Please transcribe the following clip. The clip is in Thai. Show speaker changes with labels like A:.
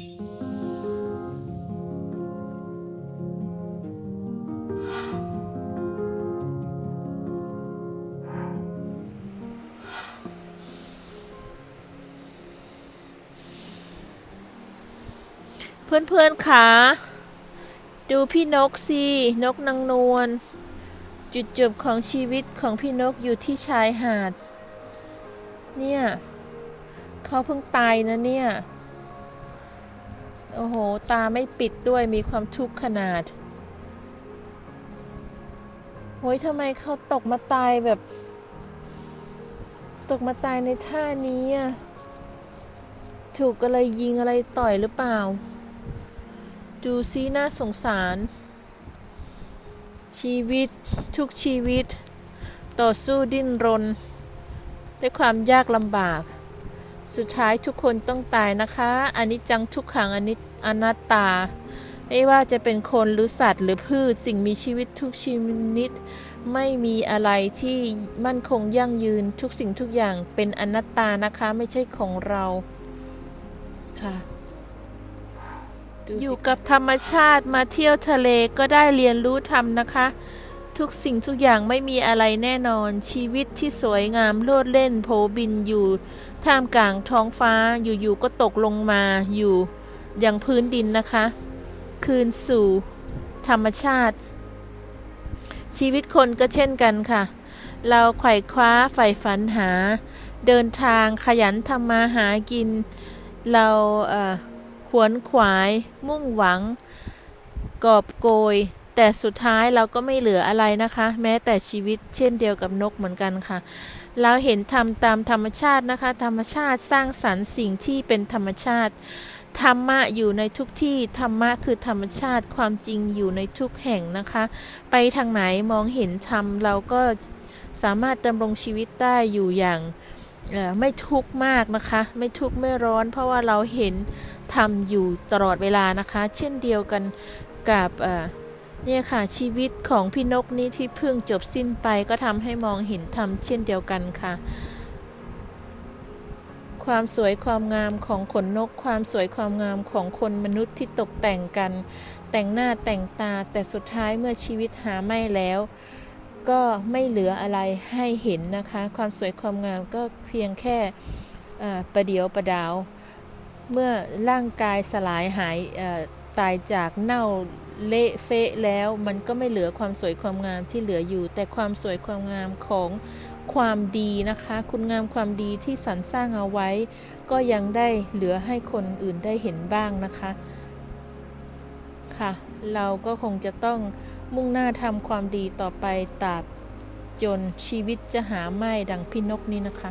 A: เพื่อนๆคะดูพี่นกสิ นกนางนวล จุดจบของชีวิตของพี่นกอยู่ที่ชายหาด เนี่ย เขาเพิ่งตายนะเนี่ย โอ้โห ตาไม่ปิดด้วยมีความทุกข์ขนาดโอ้ยทำไมเขาตกมาตายแบบ ตกมาตายในท่านี้อะ ถูกอะไรยิงอะไรต่อยหรือเปล่า ดูซิน่าสงสาร ชีวิตทุกชีวิต ต่อสู้ดิ้นรน ด้วยความยากลำบาก สุดท้ายทุกคนต้องตายนะคะอันนี้จังทุกขังอนิจอนัตตา ไม่ว่าจะเป็นคนหรือสัตว์หรือพืชสิ่งมีชีวิตทุกชีวิตไม่มีอะไรที่มั่นคงยั่งยืนทุกสิ่งทุกอย่างเป็นอนัตตานะคะไม่ใช่ของเราค่ะอยู่กับธรรมชาติมาเที่ยวทะเลก็ได้เรียนรู้ธรรมนะคะ ทุกสิ่งทุกอย่างไม่มีอะไรแน่นอน ชีวิตที่สวยงามโลดเล่นโผบินอยู่ ท่ามกลางท้องฟ้าอยู่ๆก็ตกลงมาอยู่ อยังพื้นดินนะคะ คืนสู่ ธรรมชาติ ชีวิตคนก็เช่นกันค่ะ เราไขว่คว้าใฝ่ฝันหา เดินทางขยันทำมาหากิน เราขวนขวาย มุ่งหวัง กอบโกย แต่สุดท้ายเราก็ไม่เหลืออะไรนะคะ แม้แต่ชีวิตเช่นเดียวกับนกเหมือนกันค่ะ เราเห็นทำตามธรรมชาตินะคะ ธรรมชาติสร้างสรรค์สิ่งที่เป็นธรรมชาติธรรมะอยู่ในทุกที่ ธรรมะคือธรรมชาติความจริงอยู่ในทุกแห่งนะคะ ไปทางไหนมองเห็นธรรมเราก็สามารถดำรงชีวิตได้อยู่อย่างไม่ทุกข์มากนะคะ ไม่ทุกข์ไม่ร้อน เพราะว่าเราเห็นทำอยู่ตลอดเวลานะคะ เช่นเดียวกันกับ เนี่ยค่ะชีวิตของพี่นกนี้ที่เพิ่งจบสิ้นไปก็ทำให้มองเห็นธรรมเช่นเดียวกันค่ะ ความสวยความงามของขนนก ความสวยความงามของคนมนุษย์ที่ตกแต่งกัน แต่งหน้าแต่งตาแต่สุดท้ายเมื่อชีวิตหาไม่แล้ว ก็ไม่เหลืออะไรให้เห็นนะคะ ความสวยความงามก็เพียงแค่ประเดียวประดาว เมื่อร่างกายสลายหายตายจากเน่า เละเฟะแล้วมันก็ไม่เหลือความสวยความงามที่เหลืออยู่ แต่ความสวยความงามของความดีนะคะ คุณงามความดีที่สรรสร้างเอาไว้ ก็ยังได้เหลือให้คนอื่นได้เห็นบ้างนะคะค่ะเราก็คงจะต้องมุ่งหน้าทำความดีต่อไปตราบจนชีวิตจะหาไม่ดังพี่นกนี้นะคะ